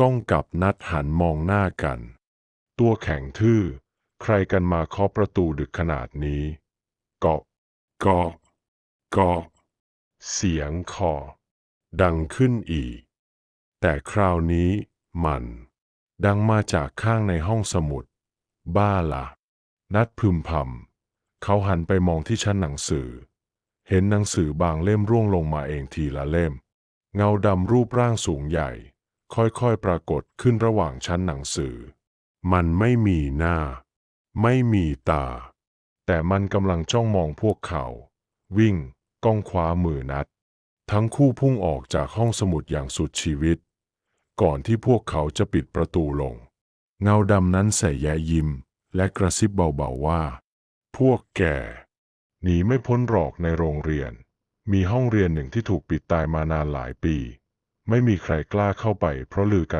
ก้องกับนัดหันมองหน้ากัน ตัวแข็งทื่อ ใครกันมาเคาะประตูดึกขนาดนี้เกาะเกาะเกาะเสียงคอ ดังขึ้นอีก แต่คราวนี้มัน ดังมาจากข้างในห้องสมุด บ้าละนัดพึมพำเขาหันไปมองที่ชั้นหนังสือ เห็นหนังสือบางเล่มร่วงลงมาเองทีละเล่ม เงาดำรูปร่างสูงใหญ่ ค่อยๆปรากฏขึ้นระหว่างชั้นหนังสือ มันไม่มีหน้า ไม่มีตา แต่มันกำลังจ้องมองพวกเขา วิ่ง ก้องคว้ามือนัด ทั้งคู่พุ่งออกจากห้องสมุดอย่างสุดชีวิต ก่อนที่พวกเขาจะปิดประตูลง เงาดำนั้นใส่แย้ยิ้ม และกระซิบเบาๆว่า พวกแกหนีไม่พ้นหรอกในโรงเรียน มีห้องเรียนหนึ่งที่ถูกปิดตายมานานหลายปี ไม่มีใครกล้าเข้าไปเพราะลือกัน